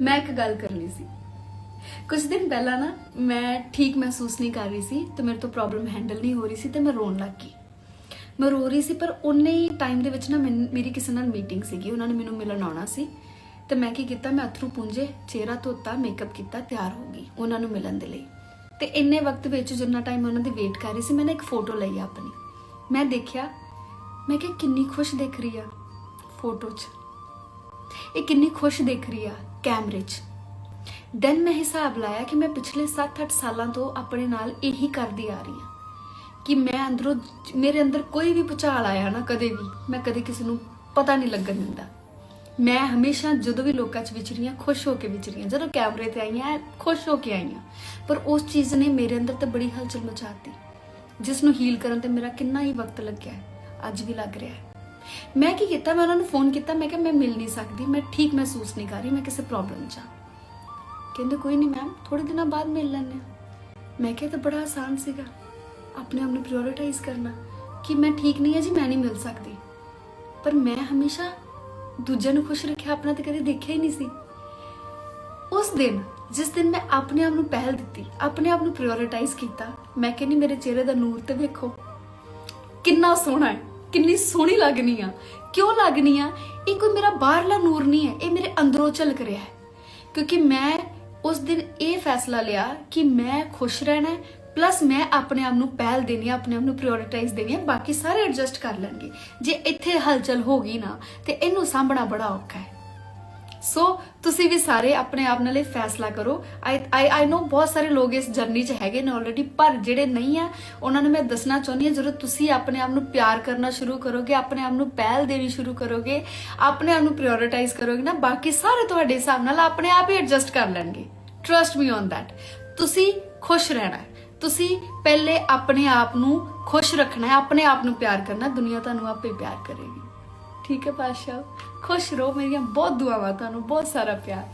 ਮੈਂ ਇੱਕ ਗੱਲ ਕਰਨੀ ਸੀ। ਕੁਝ ਦਿਨ ਪਹਿਲਾਂ ਨਾ ਮੈਂ ਠੀਕ ਮਹਿਸੂਸ ਨਹੀਂ ਕਰ ਰਹੀ ਸੀ ਤੇ ਮੇਰੇ ਤੋਂ ਪ੍ਰੋਬਲਮ ਹੈਂਡਲ ਨਹੀਂ ਹੋ ਰਹੀ ਸੀ ਤੇ ਮੈਂ ਰੋਣ ਲੱਗ ਗਈ। ਮੈਂ ਰੋ ਰਹੀ ਸੀ ਪਰ ਉਨੇ ਹੀ ਟਾਈਮ ਦੇ ਵਿੱਚ ਨਾ ਮੈਨ- ਮੇਰੀ ਕਿਸੇ ਨਾਲ ਮੀਟਿੰਗ ਸੀਗੀ, ਉਹਨਾਂ ਨੇ ਮੈਨੂੰ ਮਿਲਣ ਆਉਣਾ ਸੀ। ਤੇ ਮੈਂ ਕੀ ਕੀਤਾ, ਮੈਂ ਅਥਰੂ ਪੁੰਜੇ, ਚਿਹਰਾ ਧੋਤਾ ਮੇਕਅਪ ਕੀਤਾ, ਤਿਆਰ ਹੋ ਗਈ ਉਹਨਾਂ ਨੂੰ ਮਿਲਣ ਦੇ ਲਈ। ਤੇ ਇੰਨੇ ਵਕਤ ਵਿੱਚ ਜਿੰਨਾ ਟਾਈਮ ਉਹਨਾਂ ਦੀ ਵੇਟ ਕਰ ਰਹੀ ਸੀ ਮੈਂ ਨਾ ਇੱਕ ਫੋਟੋ ਲਈ ਆਪਣੀ। ਮੈਂ ਦੇਖਿਆ, ਮੈਂ ਕਿ ਕਿੰਨੀ ਖੁਸ਼ ਦਿਖ ਰਹੀ ਆ ਫੋਟੋ 'ਚ। ਇਹ ਕਿੰਨੀ ਖੁਸ਼ ਦਿਖ ਰਹੀ ਆ ਕੈਮਰੇ 'ਚ। ਦੈਨ ਮੈਂ ਹਿਸਾਬ ਲਾਇਆ ਕਿ ਮੈਂ ਪਿਛਲੇ 7-8 ਸਾਲਾਂ ਤੋਂ ਆਪਣੇ ਨਾਲ ਇਹੀ ਕਰਦੀ ਆ ਰਹੀ ਹਾਂ ਕਿ ਮੈਂ ਅੰਦਰੋਂ ਮੇਰੇ ਅੰਦਰ ਕੋਈ ਵੀ ਭੁਚਾਲ ਆਇਆ ਨਾ ਕਦੇ ਵੀ, ਮੈਂ ਕਦੇ ਕਿਸੇ ਨੂੰ ਪਤਾ ਨਹੀਂ ਲੱਗਣ ਦਿੰਦਾ। ਮੈਂ ਹਮੇਸ਼ਾ ਜਦੋਂ ਵੀ ਲੋਕਾਂ 'ਚ ਵਿਚਰੀਆਂ ਖੁਸ਼ ਹੋ ਕੇ ਵਿਚਰੀਆਂ ਜਦੋਂ ਕੈਮਰੇ ਤੇ ਆਈਆਂ ਖੁਸ਼ ਹੋ ਕੇ ਆਈਆਂ ਪਰ ਉਸ ਚੀਜ਼ ਨੇ ਮੇਰੇ ਅੰਦਰ ਤਾਂ ਬੜੀ ਹਲਚਲ ਮਚਾਤੀ ਜਿਸ ਨੂੰ ਹੀਲ ਕਰਨ ਤੇ ਮੇਰਾ ਕਿੰਨਾ ਹੀ ਵਕਤ ਲੱਗਿਆ। ਅੱਜ ਵੀ ਲੱਗ ਰਿਹਾ ਹੈ। ਮੈਂ ਕੀ ਕੀਤਾ? ਮੈਂ ਉਹਨਾਂ ਨੂੰ ਫੋਨ ਕੀਤਾ। ਮੈਂ ਕਿਹਾ, ਮੈਂ ਮਿਲ ਨਹੀਂ ਸਕਦੀ। ਮੈਂ ਠੀਕ ਮਹਿਸੂਸ ਨਹੀਂ ਕਰ ਰਹੀ। ਮੈਂ ਕਿਸੇ ਪ੍ਰੋਬਲਮ 'ਚ ਹਾਂ ਕਹਿੰਦੇ, ਕੋਈ ਨਹੀਂ ਮੈਮ ਥੋੜੇ ਦਿਨਾਂ ਬਾਅਦ ਮਿਲ ਲੈਂਦੇ ਹਾਂ। ਮੈਂ ਕਿਹਾ ਤਾਂ ਬੜਾ ਆਸਾਨ ਸੀਗਾ। ਆਪਣੇ ਆਪ ਨੂੰ ਪ੍ਰਾਇੋਰਟਾਈਜ਼ ਕਰਨਾ। ਕਿ ਮੈਂ ਠੀਕ ਨਹੀਂ ਹਾਂ ਜੀ, ਮੈਂ ਨਹੀਂ ਮਿਲ ਸਕਦੀ। ਪਰ ਮੈਂ ਹਮੇਸ਼ਾ ਦੂਜਿਆਂ ਨੂੰ ਖੁਸ਼ ਰੱਖਿਆ। ਆਪਣਾ ਤਾਂ ਕਦੇ ਦੇਖਿਆ ਹੀ ਨਹੀਂ ਸੀ। ਉਸ ਦਿਨ, ਜਿਸ ਦਿਨ ਮੈਂ ਆਪਣੇ ਆਪ ਨੂੰ ਪਹਿਲ ਦਿੱਤੀ, ਆਪਣੇ ਆਪ ਨੂੰ ਪ੍ਰਾਇੋਰਟਾਈਜ਼ ਕੀਤਾ, ਮੈਂ ਕਹਿੰਨੀ ਮੇਰੇ ਚਿਹਰੇ ਦਾ ਨੂਰ ਤੇ ਵੇਖੋ। ਕਿੰਨਾ ਸੋਹਣਾ ਹੈ। ਕਿੰਨੀ ਸੋਹਣੀ ਲੱਗਣੀ ਆ। ਕਿਉਂ ਲੱਗਣੀ ਆ? ਇਹ ਕੋਈ ਮੇਰਾ ਬਾਹਰਲਾ ਨੂਰ ਨਹੀਂ ਹੈ, ਇਹ ਮੇਰੇ ਅੰਦਰੋਂ ਝਲਕ ਰਿਹਾ ਹੈ। ਕਿਉਂਕਿ ਮੈਂ ਉਸ ਦਿਨ ਇਹ ਫੈਸਲਾ ਲਿਆ ਕਿ ਮੈਂ ਖੁਸ਼ ਰਹਿਣਾ ਪਲੱਸ ਮੈਂ ਆਪਣੇ ਆਪ ਨੂੰ ਪਹਿਲ ਦੇਣੀ ਆ, ਆਪਣੇ ਆਪ ਨੂੰ ਪ੍ਰਾਇੋਰਟਾਈਜ਼ ਦੇਣੀ ਆ, ਬਾਕੀ ਸਾਰੇ ਐਡਜਸਟ ਕਰ ਲੈਣਗੇ। ਜੇ ਇੱਥੇ ਹਲਚਲ ਹੋ ਗਈ ਨਾ, ਤੇ ਇਹਨੂੰ ਸਾਂਭਣਾ ਬੜਾ ਔਖਾ ਹੈ। ਸੋ ਤੁਸੀਂ ਵੀ ਸਾਰੇ ਆਪਣੇ ਆਪ ਨਾਲ ਇਹ ਫੈਸਲਾ ਕਰੋ। ਆਈ ਆਈ ਆਈ نو ਬਹੁਤ ਸਾਰੇ ਲੋਕ ਇਸ ਜਰਨੀ 'ਚ ਹੈਗੇ ਨੇ ਆਲਰੇਡੀ ਪਰ ਜਿਹੜੇ ਨਹੀਂ ਆ, ਉਹਨਾਂ ਨੂੰ ਮੈਂ ਦੱਸਣਾ ਚਾਹੁੰਦੀ ਹਾਂ ਜਦੋਂ ਤੁਸੀਂ ਆਪਣੇ ਆਪ ਨੂੰ ਪਿਆਰ ਕਰਨਾ ਸ਼ੁਰੂ ਕਰੋਗੇ, ਆਪਣੇ ਆਪ ਨੂੰ ਪਹਿਲ ਦੇਣੀ ਸ਼ੁਰੂ ਕਰੋਗੇ, ਆਪਣੇ ਆਪ ਨੂੰ ਪ੍ਰਾਇੋਰਟਾਈਜ਼ ਕਰੋਗੇ ਨਾ, ਬਾਕੀ ਸਾਰੇ ਤੁਹਾਡੇ ਹਿਸਾਬ ਨਾਲ ਆਪਣੇ ਆਪ ਹੀ ਐਡਜਸਟ ਕਰ ਲੈਣਗੇ। ਟਰਸਟ ਮੀ ਔਨ ਥੈਟ ਤੁਸੀਂ ਖੁਸ਼ ਰਹਿਣਾ ਤੁਸੀਂ ਪਹਿਲੇ ਆਪਣੇ ਆਪ ਨੂੰ ਖੁਸ਼ ਰੱਖਣਾ ਹੈ, ਆਪਣੇ ਆਪ ਨੂੰ ਪਿਆਰ ਕਰਨਾ ਦੁਨੀਆ ਤੁਹਾਨੂੰ ਆਪੇ ਪਿਆਰ ਕਰੇਗੀ। ਠੀਕ ਹੈ ਪਾਸ਼ਾ। ਖੁਸ਼ ਰਹੋ ਮੇਰੀਆਂ ਬਹੁਤ ਦੁਆਵਾਂ ਤੁਹਾਨੂੰ ਬਹੁਤ ਸਾਰਾ ਪਿਆਰ।